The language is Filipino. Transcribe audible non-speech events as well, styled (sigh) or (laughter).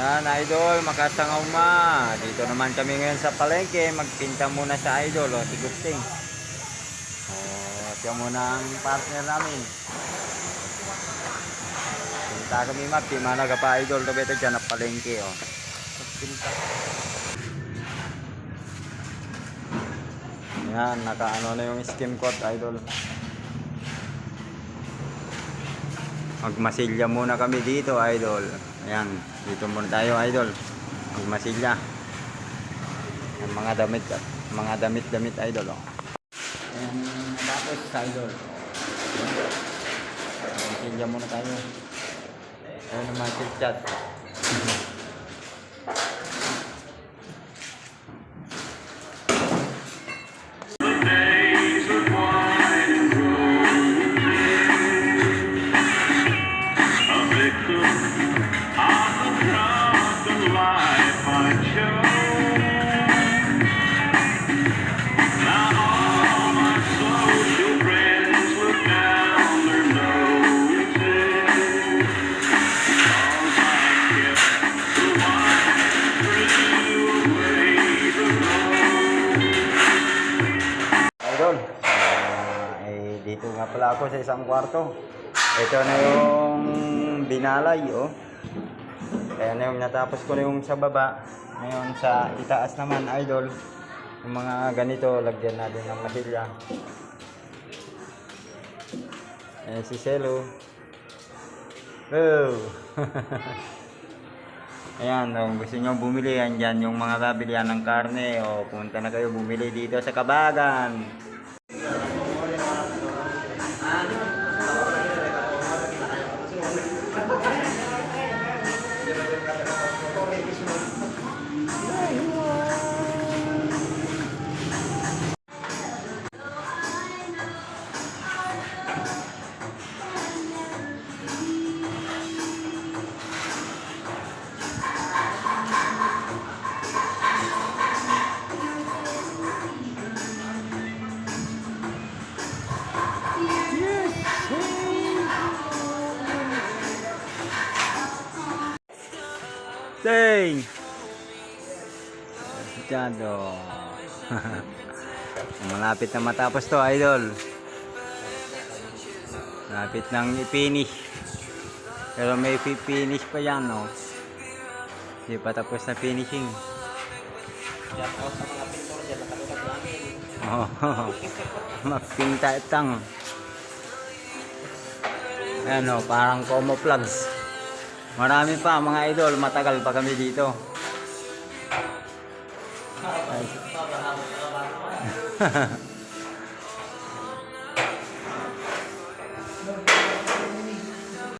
Ayan, idol, makasangaw ma. Dito naman kami ngayon sa palengke. Magpinta muna sa idol, o, si Gusting. O, siya muna ang partner namin. Pinta kami ma, di mana ka pa idol. Tabi ito dyan, ang palengke, o. Magpinta. Ayan, nakaano na yung skim coat, idol. Magmasilya muna kami dito, idol. Ayan, dito muna tayo, idol. Magmasilya. Ang mga damit, mga damit-damit, idol, oh. Ayan, tapos, idol. Magmasilya muna tayo. Ayan naman, chat. Eh, dito nga pala ako sa isang kwarto. Ito na yung binalay, oh. Kaya na yung natapos ko na yung sa baba. Ngayon sa itaas naman, idol. Yung mga ganito, lagyan natin ng masilya. Ayan si Selo. Oh! (laughs) Ayan, kung gusto nyo bumili, andyan yung mga kabilihan ng karne o punta na kayo bumili dito sa Kabagan. Então, é Thank you. Dang! Masyado. (laughs) Malapit na matapos to, idol. Malapit nang i-finish. Pero may finish pa yan, no? Hindi pa tapos na finishing. Oo. Mapinta itang. Ayan o, parang como plugs. Marami pa mga idol, matagal pa kami dito. Ay. (laughs)